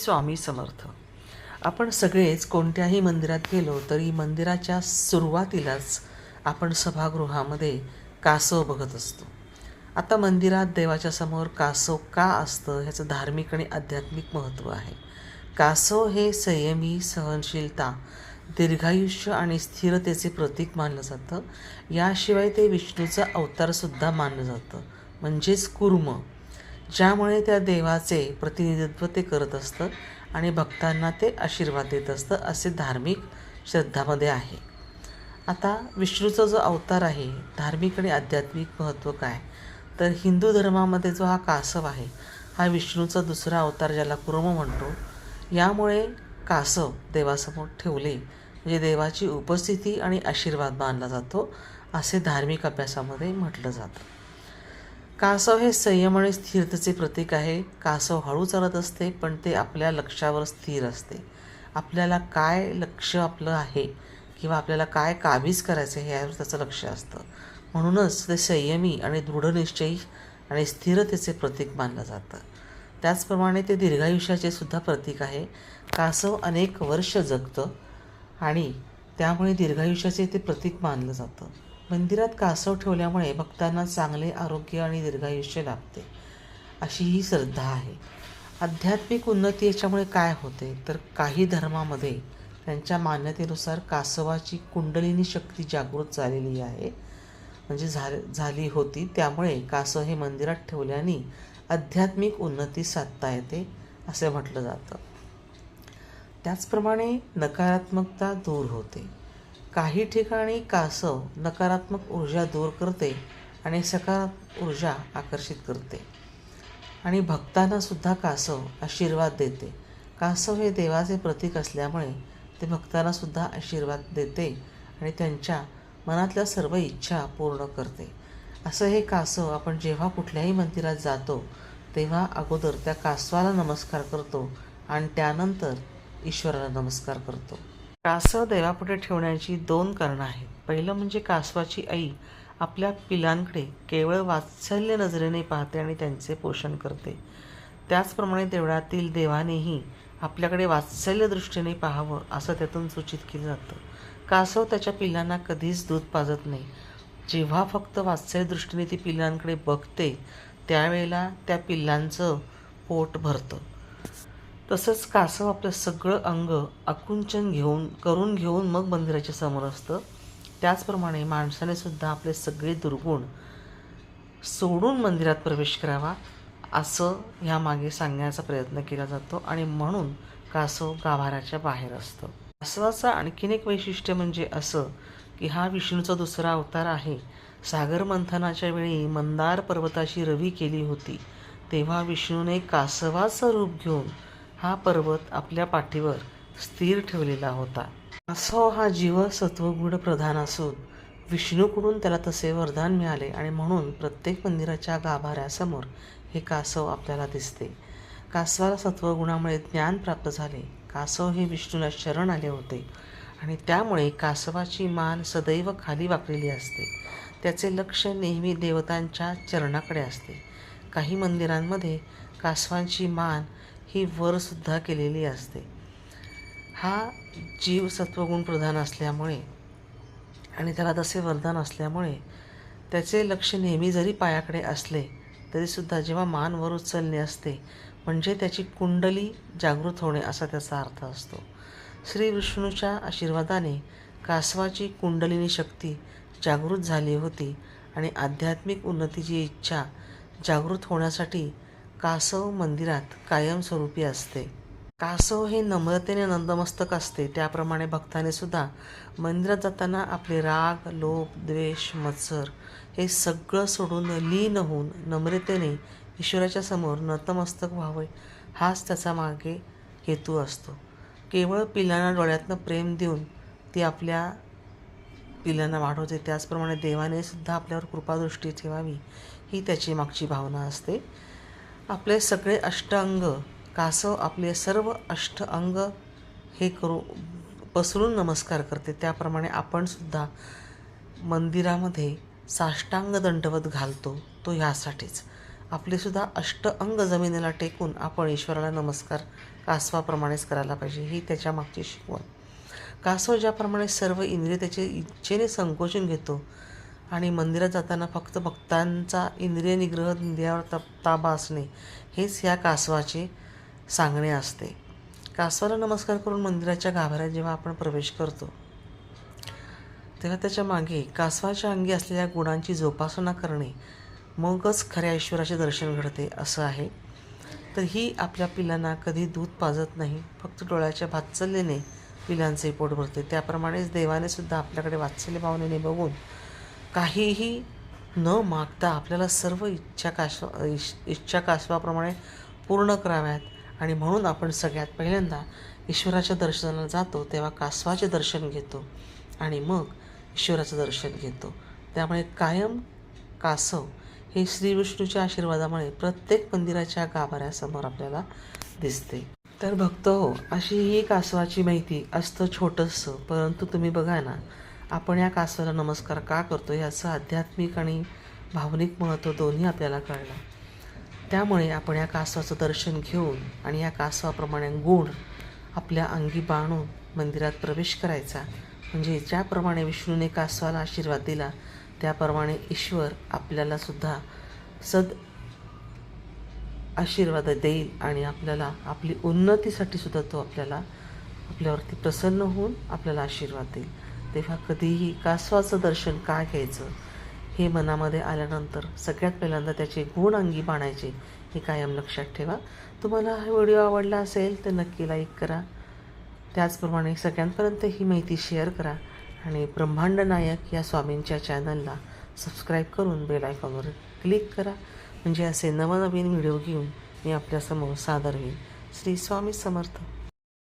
स्वामी समर्थ. आपण सगळेच कोणत्याही मंदिरात गेलो तरी मंदिराच्या सुरुवातीलाच आपण सभागृहामध्ये कासव बघत असतो. आता मंदिरात देवाच्या समोर कासव का असतं ह्याचं धार्मिक आणि आध्यात्मिक महत्त्व आहे. कासव हे संयमी सहनशीलता दीर्घायुष्य आणि स्थिरतेचे प्रतीक मानलं जातं. याशिवाय ते विष्णूचा अवतारसुद्धा मानलं जातं. म्हणजेच कुर्म. ज्यामुळे त्या देवाचे प्रतिनिधित्व ते करत असतं आणि भक्तांना ते आशीर्वाद देत असतं असे धार्मिक श्रद्धामध्ये आहे. आता विष्णूचा जो अवतार आहे धार्मिक आणि आध्यात्मिक महत्त्व काय? तर हिंदू धर्मामध्ये जो हा कासव आहे हा विष्णूचा दुसरा अवतार ज्याला कुर्म म्हणतो यामुळे कासव देवासमोर ठेवले. म्हणजे देवाची उपस्थिती आणि आशीर्वाद मानला जातो असे धार्मिक अभ्यासामध्ये म्हटलं जातं. कासव हे संयम आणि स्थिरतेचे प्रतीक आहे. कासव हळू चालत असते पण ते आपल्या लक्षावर स्थिर असते. आपल्याला काय लक्ष आपलं आहे किंवा आपल्याला काय काबीज करायचं आहे यावर त्याचं लक्ष असतं. म्हणूनच ते संयमी आणि दृढनिश्चयी आणि स्थिरतेचे प्रतीक मानलं जातं. त्याचप्रमाणे ते दीर्घायुष्याचे सुद्धा प्रतीक आहे. कासव अनेक वर्ष जगतं आणि त्यामुळे दीर्घायुष्याचे ते प्रतीक मानलं जातं. मंदिरात कासव ठेवल्यामुळे भक्तांना चांगले आरोग्य आणि दीर्घायुष्य लाभते. अशी ही श्रद्धा आहे. आध्यात्मिक उन्नती याच्यामुळे काय होते? तर काही धर्मामध्ये त्यांच्या मान्यतेनुसार कासवाची कुंडलिनी शक्ती जागृत झालेली आहे. म्हणजे झा झाली होती. त्यामुळे कासव हे मंदिरात ठेवल्याने आध्यात्मिक उन्नती साधता येते असे म्हटलं जातं. त्याचप्रमाणे नकारात्मकता दूर होते. काही ठिकाणी कासव नकारात्मक ऊर्जा दूर करते आणि सकारात्मक ऊर्जा आकर्षित करते. आणि भक्तांनासुद्धा कासव आशीर्वाद देते. कासव हे देवाचे प्रतीक असल्यामुळे ते भक्तांनासुद्धा आशीर्वाद देते आणि त्यांच्या मनातल्या सर्व इच्छा पूर्ण करते. असं हे कासव आपण जेव्हा कुठल्याही मंदिरात जातो तेव्हा अगोदर त्या कासवाला नमस्कार करतो आणि त्यानंतर ईश्वराला नमस्कार करतो. कासव देवापुढे ठेवण्याची दोन कारणं आहेत. पहिलं म्हणजे कासवाची आई आपल्या पिलांकडे केवळ वात्सल्य नजरेने पाहते आणि त्यांचे पोषण करते. त्याचप्रमाणे देवळातील देवानेही आपल्याकडे वात्सल्य दृष्टीने पाहावं असं त्यातून सूचित केलं जातं. कासव त्याच्या पिलांना कधीच दूध पाजत नाही. जेव्हा फक्त वात्सल्य दृष्टीने ती पिलांकडे बघते त्यावेळेला त्या पिल्लांचं पोट भरतं. तसंच कासव आपलं सगळं अंग आकुंचन घेऊन करून घेऊन मग मंदिराच्या समोर असतं. त्याचप्रमाणे माणसाने सुद्धा आपले सगळे दुर्गुण सोडून मंदिरात प्रवेश करावा असं ह्यामागे सांगण्याचा प्रयत्न केला जातो आणि म्हणून कासव गाभाऱ्याच्या बाहेर असतं. कासवाचं आणखीन एक वैशिष्ट्य म्हणजे असं की हा विष्णूचा दुसरा अवतार आहे. सागर मंथनाच्या वेळी मंदार पर्वताची रवी केली होती. तेव्हा विष्णूने कासवाचं रूप घेऊन हा पर्वत आपल्या पाठीवर स्थिर ठेवलेला होता. कासव हा जीव सत्वगुण प्रधान असून विष्णूकडून त्याला तसे वरदान मिळाले आणि म्हणून प्रत्येक मंदिराच्या गाभाऱ्यासमोर हे कासव आपल्याला दिसते. कासवाला सत्वगुणामुळे ज्ञान प्राप्त झाले. कासव हे विष्णूला शरण आले होते आणि त्यामुळे कासवाची मान सदैव खाली वाकलेली असते. त्याचे लक्ष नेहमी देवतांच्या चरणाकडे असते. काही मंदिरांमध्ये कासवांची मान ही वरसुद्धा केलेली असते. हा जीव सत्वगुण प्रधान असल्यामुळे आणि त्याला तसे वरदान असल्यामुळे त्याचे लक्ष नेहमी जरी पायाकडे असले तरीसुद्धा जेव्हा मान वर उचलणे असते म्हणजे त्याची कुंडली जागृत होणे असा त्याचा अर्थ असतो. श्री विष्णूच्या आशीर्वादाने कासवाची कुंडलिनी शक्ती जागृत झाली होती आणि आध्यात्मिक उन्नतीची इच्छा जागृत होण्यासाठी कासव मंदिरात कायमस्वरूपी असते. कासव हे नम्रतेने नंदमस्तक असते. त्याप्रमाणे भक्ताने सुद्धा मंदिरात जाताना आपले राग लोभ द्वेष मत्सर हे सगळं सोडून लीन होऊन नम्रतेने ईश्वराच्या समोर नतमस्तक व्हावे हाच त्याचा मागे हेतू असतो. केवळ पिलांना डोळ्यातनं प्रेम देऊन ती आपल्या पिलांना वाढवते. त्याचप्रमाणे देवाने सुद्धा आपल्यावर कृपादृष्टी ठेवावी ही त्याची मागची भावना असते. आपले सगळे अष्टांग कासव आपले सर्व अष्ट अंग हे करू पसरून नमस्कार करते. त्याप्रमाणे आपणसुद्धा मंदिरामध्ये साष्टांग दंडवत घालतो तो ह्यासाठीच. आपलेसुद्धा अष्ट अंग जमिनीला टेकून आपण ईश्वराला नमस्कार कासवाप्रमाणेच करायला पाहिजे ही त्याच्या मागची शिकवण. कासव ज्याप्रमाणे सर्व इंद्रिय त्याचे इच्छेने संकोचून घेतो आणि मंदिरात जाताना फक्त भक्तांचा इंद्रिय निग्रह इंद्रियावर तप ताबा असणे हेच या कासवाचे सांगणे असते. कासवाला नमस्कार करून मंदिराच्या गाभाऱ्यात जेव्हा आपण प्रवेश करतो तेव्हा त्याच्यामागे कासवाच्या अंगी असलेल्या गुणांची जोपासना करणे मगच खऱ्या ईश्वराचे दर्शन घडते असं आहे. तर ही आपल्या पिलांना कधी दूध पाजत नाही फक्त डोळ्याच्या भाचल्येने पिलांचे पोट भरते. त्याप्रमाणेच देवाने सुद्धा आपल्याकडे वात्सल्य भावनेने बघून काहीही न मागता आपल्याला सर्व इच्छा कासवा इश इच्छा कासवाप्रमाणे पूर्ण कराव्यात. आणि म्हणून आपण सगळ्यात पहिल्यांदा ईश्वराच्या दर्शनाला जातो तेव्हा कासवाचे दर्शन घेतो आणि मग ईश्वराचं दर्शन घेतो. त्यामुळे कायम कासव हे श्री विष्णूच्या आशीर्वादामुळे प्रत्येक मंदिराच्या गाभाऱ्यासमोर आपल्याला दिसते. तर भक्त हो अशी ही कासवाची माहिती असतं छोटंसं परंतु तुम्ही बघा ना आपण या कासवाला नमस्कार का करतो याचं आध्यात्मिक आणि भावनिक महत्त्व दोन्ही आपल्याला कळलं. त्यामुळे आपण या कासवाचं दर्शन घेऊन आणि या कासवाप्रमाणे गुण आपल्या अंगी बाणून मंदिरात प्रवेश करायचा. म्हणजे ज्याप्रमाणे विष्णूने कासवाला आशीर्वाद दिला त्याप्रमाणे ईश्वर आपल्याला सुद्धा सद आशीर्वाद देईल आणि आपल्याला आपली उन्नतीसाठी सुद्धा तो आपल्याला आपल्यावरती प्रसन्न होऊन आपल्याला आशीर्वाद देईल. तेव्हा कधीही कासवाचं दर्शन का घ्यायचं? हे मनामध्ये आल्यानंतर सगळ्यात पहिल्यांदा त्याचे गुण अंगी बाणायचे हे कायम लक्षात ठेवा. तुम्हाला हा व्हिडिओ आवडला असेल तर नक्की लाईक करा. त्याचप्रमाणे सगळ्यांपर्यंत ही माहिती शेअर करा आणि ब्रह्मांड नायक या स्वामींच्या चॅनलला सबस्क्राईब करून बेल आयकॉनवर क्लिक करा. म्हणजे असे नवनवीन व्हिडिओ घेऊन मी आपल्यासमोर सादर होईल श्री स्वामी समर्थ.